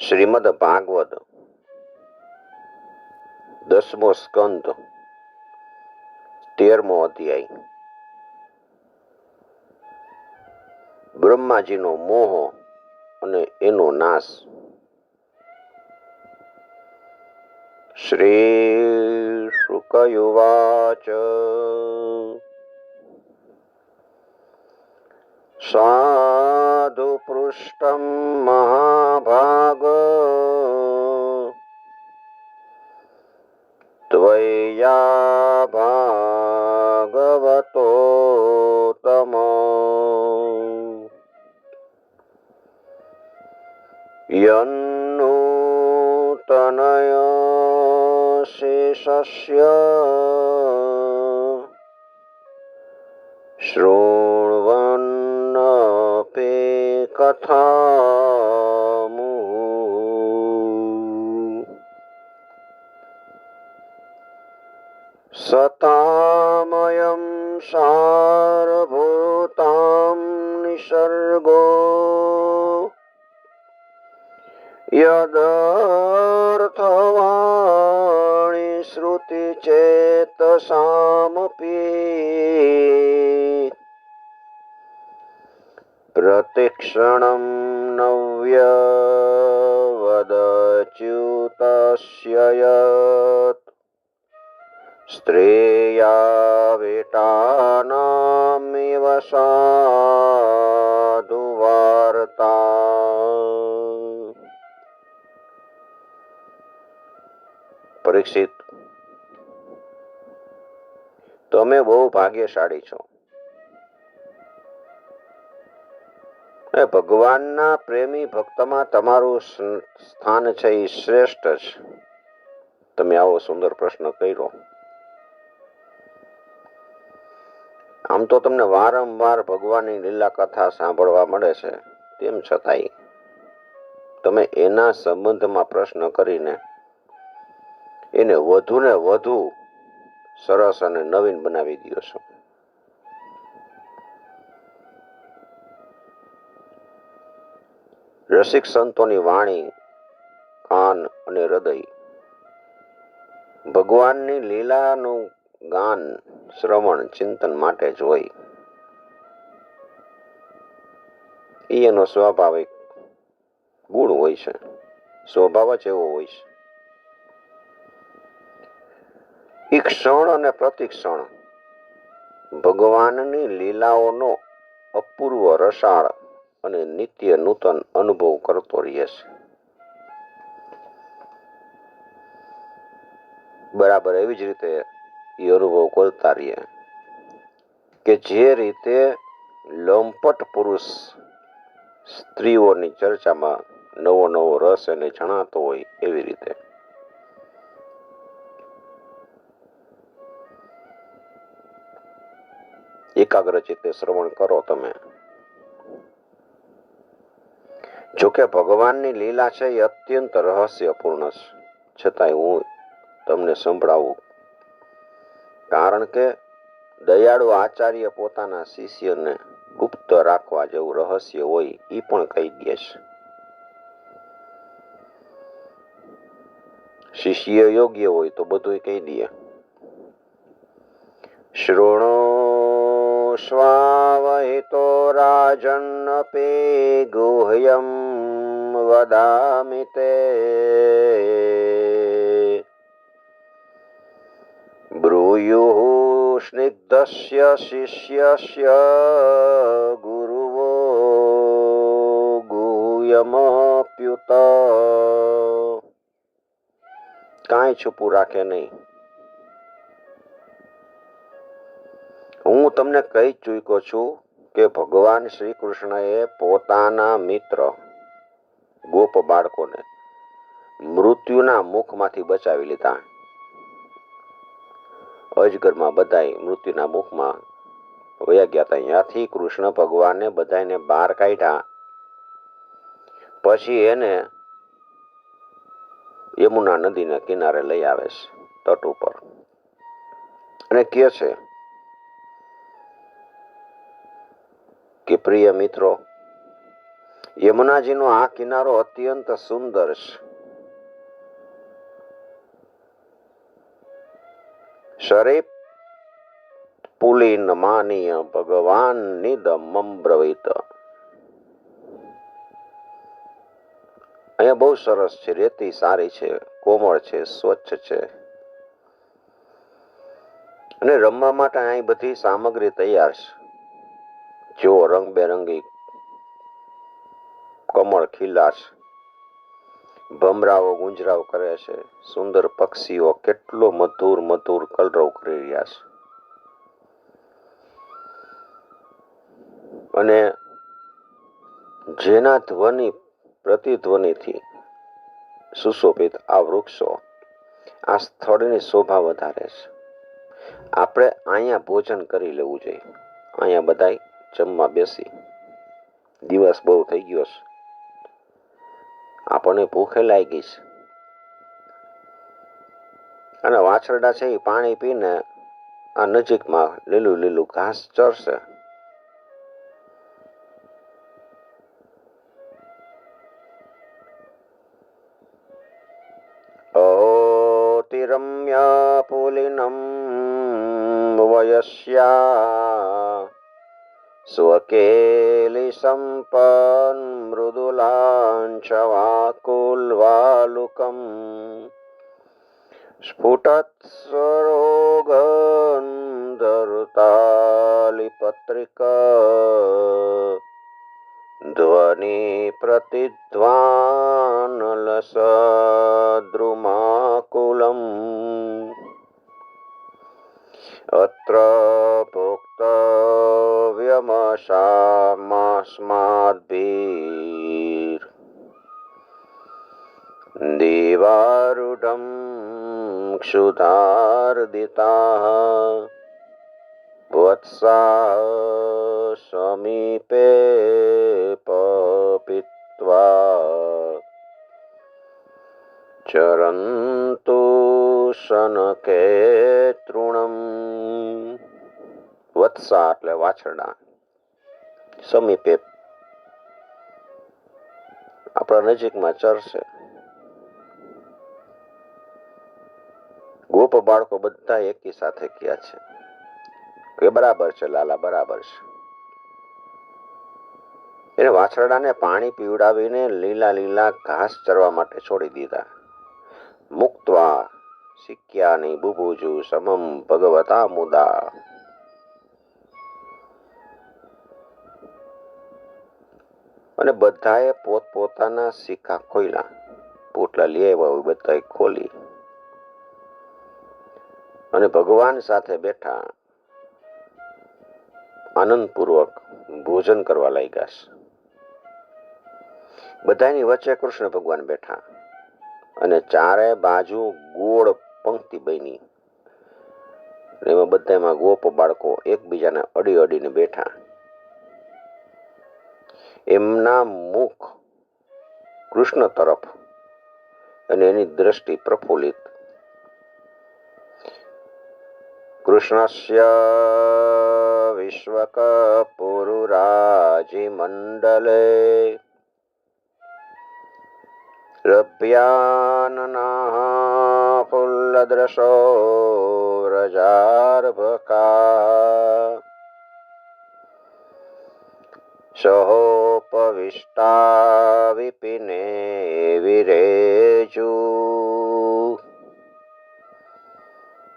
શ્રીમદ ભાગવત દસમો સ્કંદ તેરમો અધ્યાય. બ્રહ્માજીનો મોહ અને એનો નાશ. શ્રી શુકયુવાચ સાધુ પૃષ્ઠમ મહાભાગ ત્વયા ભાગવતો તમ યન્નૂતનય યદર્થવાણી શ્રુતિ ચેત સામપી. પ્રતિક્ષણમ નવ્યવદચ્યુતસ્યયત. સ્ત્રેયાવેટાનામિવ સાધુવાર્તા. પરીક્ષિત. તમે બહુ ભાગ્યશાળી છો. ભગવાનના પ્રેમી ભક્તમાં તમારું સ્થાન છે એ શ્રેષ્ઠ છે તમે આવો સુંદર પ્રશ્ન કર્યો. આમ તો તમને વારંવાર ભગવાનની લીલા કથા સાંભળવા મળે છે. તેમ છતાંય, તમે એના સંબંધમાં પ્રશ્ન કરીને એને વધુ ને વધુ સરસ અને નવીન બનાવી દો છો. રસિક સંતોની વાણી, કાન અને હૃદય. ભગવાનની લીલાનું ગાન શ્રવણ, ચિંતન માટે જ હોય. એ એનો સ્વાભાવિક ગુણ હોય છે. સ્વભાવ જ એવો હોય છે. ક્ષણ અને પ્રતિક્ષણ ભગવાનની લીલાઓનો અપૂર્વ રસાળ અને નિત્ય નૂતન અનુભવ કરતો રહે છે. બરાબર એવી જ રીતે એ અનુભવ કરતા રહીએ કે જે રીતે લંપટ પુરુષ સ્ત્રીઓની ચર્ચામાં નવો નવો રસ એને જણાતો હોય એવી રીતે. એકાગ્ર ચિત્તે શ્રવણ કરો તમે. જોકે ભગવાનની લીલા છે એ અત્યંત રહસ્યપૂર્ણ છે છતાંય હું તમને સંભળાવું. કારણ કે દયાળુ આચાર્ય પોતાના શિષ્યને ગુપ્ત રાખવા જેવું રહસ્ય હોય એ પણ કહી દે છે શિષ્ય યોગ્ય હોય તો બધું કહી દે. શૃણો સ્વાવહિતો રાજન્નપે ગુહ્યમ વદામિ તે બ્રૂયુઃ સ્નિગ્ધસ્ય શિષ્યસ્ય ગુરુવો ગુહ્યમપ્યુત કાંઈ છુપું રાખે નહીં તમને કહી ચૂક્યો છું કે ભગવાન શ્રી કૃષ્ણએ પોતાના મિત્ર ગોપ બાળકોને મૃત્યુના મુખમાંથી બચાવી લીધા. અજગરમાં બધાય મૃત્યુના મુખમાં વયા ગયા હતા. ત્યાંથી કૃષ્ણ ભગવાને બધાને બહાર કાઢ્યા. પછી એને યમુના નદીના કિનારે લઈ આવે છે તટ ઉપર. અને કહે છે પ્રિય મિત્રો, યમુનાજીનો આ કિનારો અત્યંત સુંદર છે. ભગવાન નિદમમ બ્રવિત અહીંયા બહુ સરસ છે, રેતી સારી છે, કોમળ છે, સ્વચ્છ છે. અને રમવા માટે અહીં બધી સામગ્રી તૈયાર છે. જો રંગબેરંગી કમળ ખીલાશ, ભમરાઓ ગુંજરાવ કરે છે, સુંદર પક્ષીઓ કેટલો મધુર મધુર કલરવ કરી રહ્યા છે. અને જેના ધ્વનિ પ્રતિધ્વનિથી સુશોભિત આ વૃક્ષો આ સ્થળની શોભા વધારે છે. આપણે અહીંયા ભોજન કરી લેવું જોઈએ. અહીંયા બધાય જમવા બેસી. દિવસ બહુ થઈ ગયો છે. આપણને ભૂખે લાગી છે. અને વાછરડા છે એ પાણી પીને આ નજીકમાં લીલું લીલું ઘાસ ચરશે. રમ્યા પુલિનમ વયસ્યા स्वकेलिसम्पन् मृदुलाञ्चवाकुल्वालुकम् स्फुटत्सरोगन्धरुतालिपत्रिक ध्वनि प्रतिध्वानलसद्रुमाकुलम् अत्र भोक्तव्यमशामास्माद्भिर् देवारूढं क्षुधार्दिताः वत्सा समीपे पपित्वा ચરંતુ શનકે તૃણમ વત્સા એટલે વાછરડા સમીપે આપણા નજીકમાં ચરશે ગોપ બાળકો બધા એકી સાથે ગયા છે. કે બરાબર છે, લાલા બરાબર છે. એને વાછરડાને પાણી પીવડાવીને લીલા લીલા ઘાસ ચરવા માટે છોડી દીધા. મુક્તવા, સિક્યાની બુબુજુ સમમ ભગવતા મુદા. અને બધાએ પોતપોતાના સિક્કા ખોલ્યા પોટલા લઈ આવ્યા હોય, બધાએ ખોલી. અને ભગવાન સાથે બેઠા. આનંદપૂર્વક ભોજન કરવા લાગ્યા બધાની વચ્ચે કૃષ્ણ ભગવાન બેઠા. અને ચારે બાજુ ગોળ પંક્તિ બની. એમાં બધામાં ગોપ બાળકો એકબીજાને અડી અડીને બેઠા. એમના મુખ કૃષ્ણ તરફ અને એની દ્રષ્ટિ પ્રફુલ્લિત. કૃષ્ણસ્ય વિશ્વક પુરુરાજી મંડલે લભ્યાનના ફુલ્લદ્રશો વ્રજાર્ભકા સહોપવિષ્ટા વિપિને વિરેજુ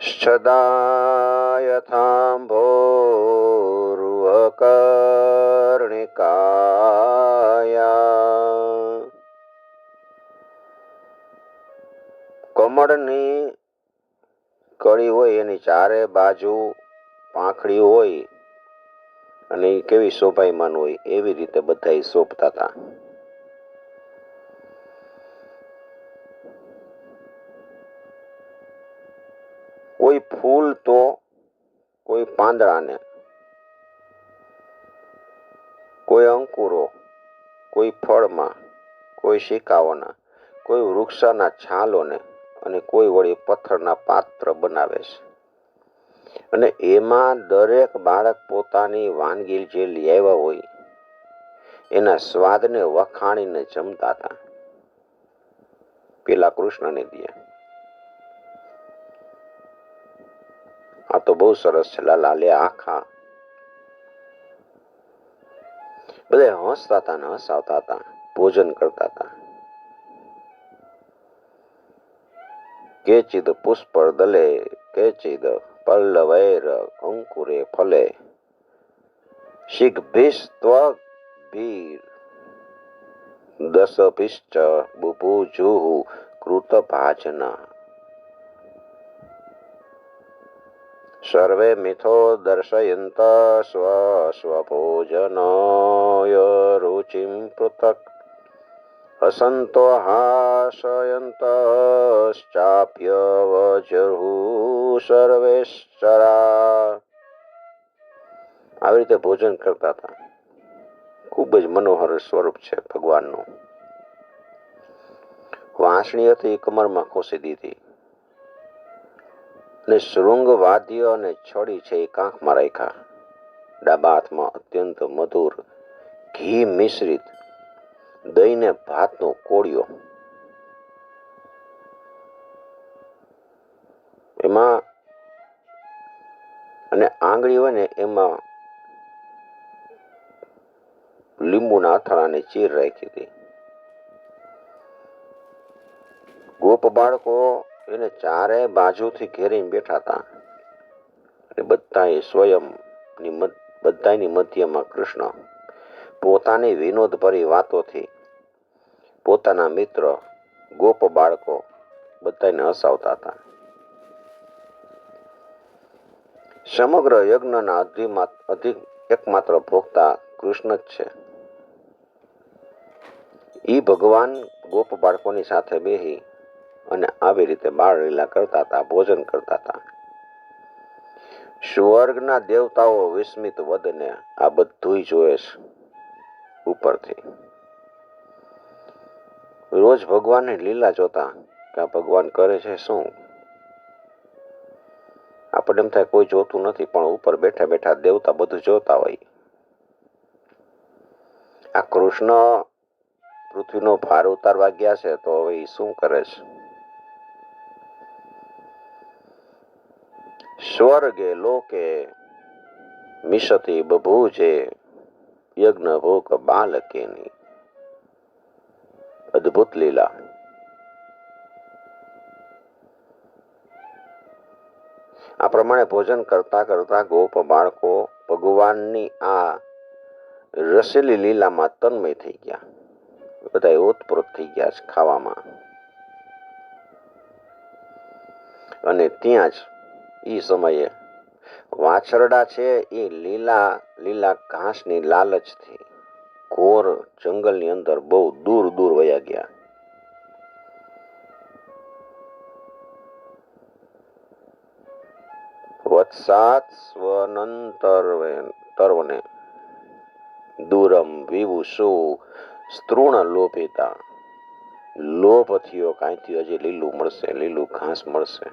સદા યથાંભોરુહકર્ણિકાયા કમળની કળી હોય એની ચારે બાજુ પાંખડી હોય અને એ કેવી શોભાયમાન હોય, એવી રીતે બધા શોભતા હતા કોઈ ફૂલ તો કોઈ પાંદડાને, કોઈ અંકુરો, કોઈ ફળમાં, કોઈ શિકાઓના, કોઈ વૃક્ષના છાલોને અને કોઈ વળી પથ્થરના પાત્ર બનાવે છે. અને એમાં દરેક બાળક પોતાની વાનગી જે લઈ હોય, એના સ્વાદને વખાણીને જમતા હતા. પેલા કૃષ્ણને દિયા. આ તો બહુ સરસ છે, લાલે આખા. બધા હસતા હતા ને હસાવતા હતા, ભોજન કરતા હતા. કેચિદ પુષ્પળ દલે કેચિદ પલ્લવૈર અંકુરે ફલે. શિગ્ભિસ્ત્વભીર દશભિશ્ચ બુભુજુઃ કૃતભાજના. સર્વે મિથો દર્શયંત સ્વ સ્વભોજનાય રુચિં પૃથક. હસંતો હાસયંતશ્ચાપ્યવજહુ સર્વેશ્ચરા આવી રીતે ભોજન કરતા હતા. ખૂબ જ મનોહર સ્વરૂપ છે ભગવાનનું. વાંસણી હતી, કમરમાં ખોસી દીધી. અને શૃંગ, વાદ્ય અને છડી છે એ કાંખમાં રાખ્યા. ડાબા હાથમાં અત્યંત મધુર, ઘી મિશ્રિત દહીં ને ભાતનો કોળિયો. એમાં અને આંગળી હોય ને એમાં લીંબુના અથાણાની ચીર રાખી હતી. ગોપ બાળકો એને ચારે બાજુથી ઘેરીને બેઠા હતા. અને બધાએ સ્વયં બધાની મધ્યમાં કૃષ્ણ પોતાની વિનોદભરી વાતોથી પોતાના મિત્ર, ગોપ બાળકો બધાને હસાવતા હતા. સમગ્ર યજ્ઞના અધિક એકમાત્ર ભોગતા કૃષ્ણ જ છે. ઈ ભગવાન ગોપ બાળકોની સાથે બેહી અને આવી રીતે બાળ લીલા કરતા હતા, ભોજન કરતા હતા. સ્વર્ગના દેવતાઓ વિસ્મિત વદને આ બધું જોયે ઉપરથી. રોજ ભગવાનની લીલા જોતા કે આ ભગવાન કરે છે શું? આપણને એમ થાય કોઈ જોતું નથી, પણ ઉપર બેઠા બેઠા દેવતા બધું જોતા હોય. આ કૃષ્ણ પૃથ્વીનો ભાર ઉતારવા ગયા છે, તો હવે શું કરે છે? સ્વર્ગે, લોકે, મિશતી બભૂજે યજ્ઞ ભોગ બાલકેની. અદ્ભુત લીલા. આ પ્રમાણે ભોજન કરતા કરતા ગોપ બાળકો ભગવાનની આ રસેલી લીલામાં તન્મય થઈ ગયા. બધા ઓતપ્રોત થઈ ગયા છે ખાવામાં. અને ત્યાં જ એ સમયે વાછરડા છે એ લીલા લીલા ઘાસની લાલચથી ઘોર જંગલની અંદર બહુ દૂર દૂર વયા ગયા. વત્સાત સ્વનંતરવને દૂરમ વિવુષુ સ્તૃણ લોપિતા લોભ થયો કાંઈથી હજી લીલું મળશે, લીલું ઘાસ મળશે.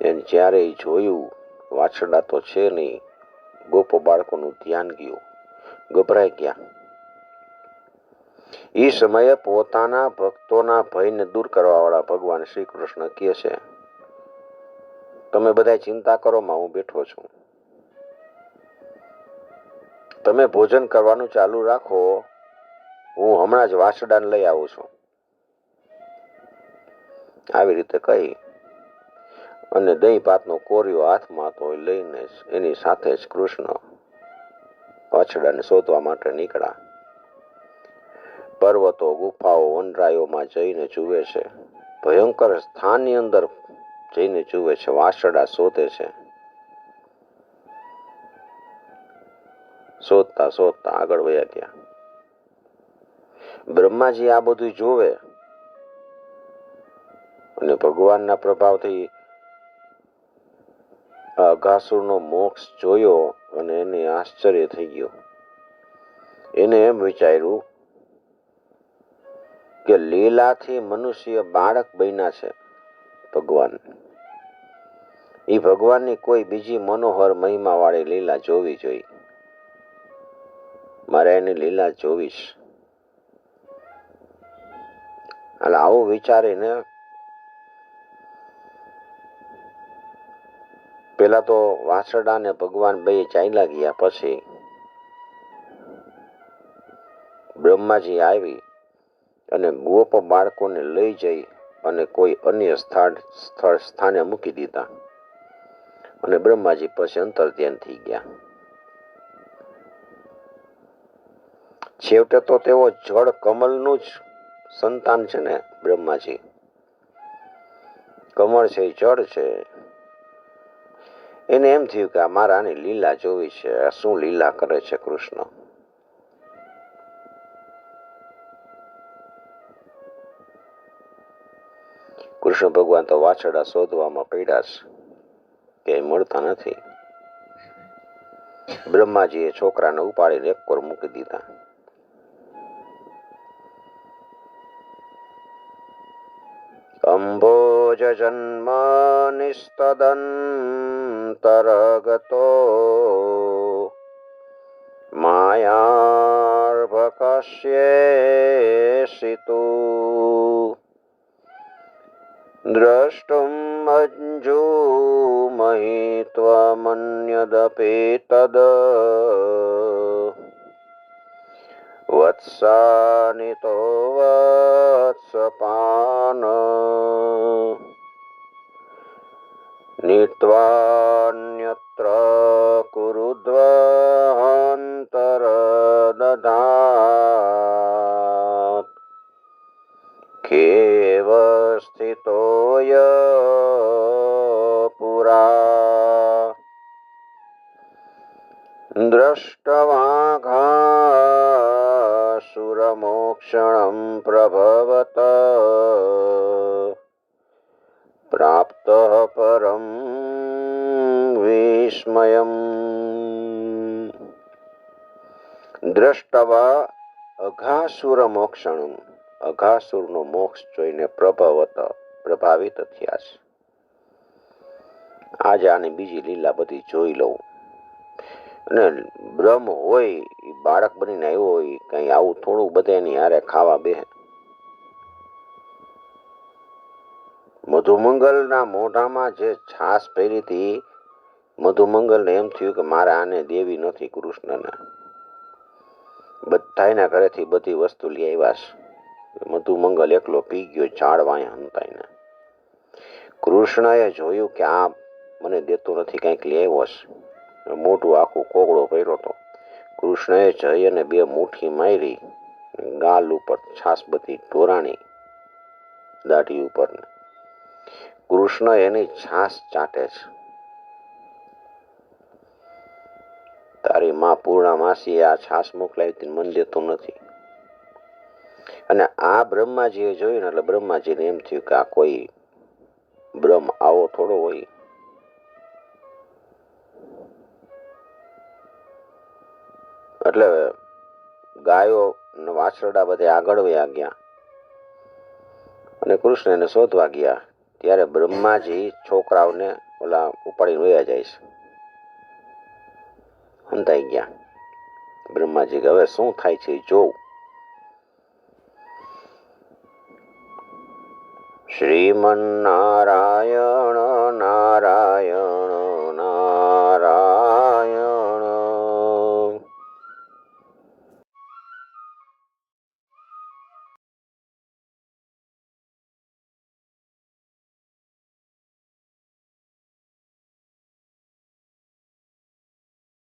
એને જ્યારે જોયું વાછડા તો છે નહીં. ગોપો બાળકોનું ધ્યાન ગયું. ગભરાઈ ગયા. એ સમયે પોતાના ભક્તોના ભયને દૂર કરવા વાળા ભગવાન શ્રી કૃષ્ણ કહે છે, તમે બધા ચિંતા કરો, માં, હું બેઠો છું. તમે ભોજન કરવાનું ચાલુ રાખો. હું હમણાં જ વાસડાને લઈ આવું છું. આવી રીતે કહી અને દહીં ભાતનો કોરિયો હાથમાં તો લઈને એની સાથે જ કૃષ્ણ વાછડાને શોધવા માટે નીકળ્યા. પર્વતો, ગુફાઓ, વનરાયોમાં જઈને જુએ છે. ભયંકર સ્થાનની અંદર જઈને જુએ છે. વાછડા શોધે છે. શોધતા શોધતા આગળ વયા ગયા. બ્રહ્માજી આ બધું જોવે અને ભગવાનના પ્રભાવથી અઘાસુરનો મોક્ષ જોયો અને એને આશ્ચર્ય થઈ ગયો. એને એમ વિચાર્યું કે લીલાથી મનુષ્ય બાળક બન્યા છે ભગવાન. એ ભગવાનની કોઈ બીજી મનોહર મહિમા વાળી લીલા જોવી જોઈએ મારે એની લીલા જોવીશ. એટલે આવું વિચારીને પેલા તો વાસરડા ને ભગવાન બે ચાલ્યા ગયા પછી બ્રહ્માજી આવી અને ગોપ બાળકોને લઈ જઈ અને કોઈ અન્ય સ્થળ સ્થળ સ્થાને મૂકી દીધા. અને બ્રહ્માજી પછી અંતર ધ્યાન થઈ ગયા. છેવટે તો તેઓ જળ કમલનું જ સંતાન છે ને બ્રહ્માજી. કમળ છે, જળ છે. એને એમ થયું કે આ મારાની લીલા જોવી છે. આ શું લીલા કરે છે કૃષ્ણ? કૃષ્ણ ભગવાન તો વાછડા શોધવામાં પડ્યા છે. ક્યાંય મળતા નથી. બ્રહ્માજીએ છોકરાને ઉપાડીને એક કોર મૂકી દીધા. અંભોજ જન્મ નિસ્તદંતરગતો માયાર્ભકસ્યેષિતુ દ્રષ્ટુમ અഞ്જુમહિ वत्सानितो તદ વત્સાનિતો વત્સપાન નીત્વાન્યત્ર કુરુદ્વહંતરદધાત કેવ સ્થિતોય પુરા દ્રષ્ટવાઘાસુરમોક્ષણं પ્રભવત પ્રાપ્ત પરમ વિસ્મયમ દ્રષ્ટવા અઘાસુર મોક્ષણમ અઘાસુરનો મોક્ષ જોઈને પ્રભવત પ્રભાવિત થયા છે। આજે આની બીજી લીલા બધી જોઈ લઉં। અને બ્રહ્મ હોય, એ બાળક બનીને આવ્યો હોય, કઈ આવું થોડું બધે એની હારે ખાવા બે મધુમંગલના મોઢામાં જે છાસ પહેરી હતી, મધુમંગલને એમ થયું કે મારે આને દેવી નથી, કૃષ્ણને. બધાયના ઘરેથી બધી વસ્તુ લઈ આવ્યા છે. મધુમંગલ એકલો પી ગયો ચાળવાય હંતાઈને. કૃષ્ણએ જોયું કે આ મને દેતો નથી, કંઈક લઈ આવ્યો છે. મોટું આખું કોગળો પહેર્યો હતો. કૃષ્ણએ જઈ અને બે મુઠ્ઠી મારી, ગાલ ઉપર છાસ બધી ઢોરાણી દાઢી ઉપર કૃષ્ણ એની છાસ ચાટે છે. તારી માં પૂર્ણા માસી આ છાસ મોકલાવી હતી મન દેતું નથી. અને આ બ્રહ્માજીએ જોયું ને એટલે બ્રહ્માજીને એમ થયું કે આ કોઈ બ્રહ્મ આવો થોડો હોય. એટલે ગાયો વાછરડા બધે આગળ વયા ગયા. અને કૃષ્ણ એને શોધવા ગયા ત્યારે બ્રહ્માજી છોકરાઓને ઓલા ઉપાડીને વયા જાય છે. હંતાઈ ગયા. બ્રહ્માજી કે, હવે શું થાય છે એ શ્રીમન નારાયણ નારાયણ